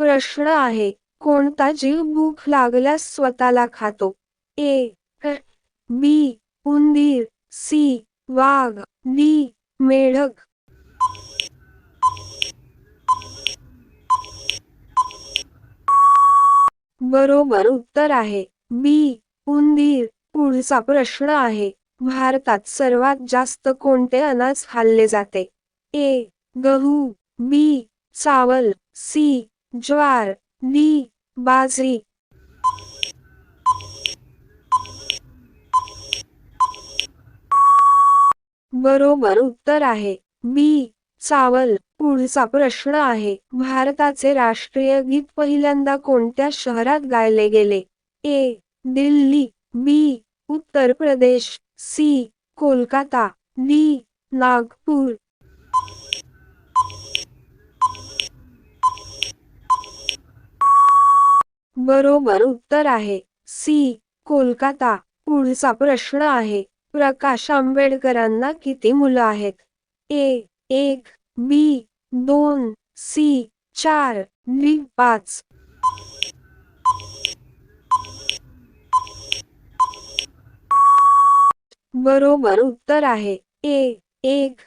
प्रश्न आहे कोणता जीव भूक लागल्यास स्वतःला खातो? ए बी उंदीर सी वाघ डी मेढक. बरोबर उत्तर आहे बी उंदीर. पुढचा प्रश्न आहे भारतात सर्वात जास्त कोणते अनाज खाल्ले जाते? ए गहू बी चावल सी ज्वार डी बाजरी. बरोबर उत्तर आहे. बी चावल. पुढचा प्रश्न आहे. भारताचे राष्ट्रीय गीत पहिल्यांदा कोणत्या शहरात गायले गेले? A Delhi. B Uttar Pradesh. C Kolkata. D Nagpur. बरोबर उत्तर आहे. सी. कोलकाता. पुढचा प्रश्न आहे. प्रकाश आंबेडकरांना किती मुलं आहेत? ए. एक. बी. दोन. सी. चार. डी. पाच. बरोबर उत्तर आहे. ए. एक.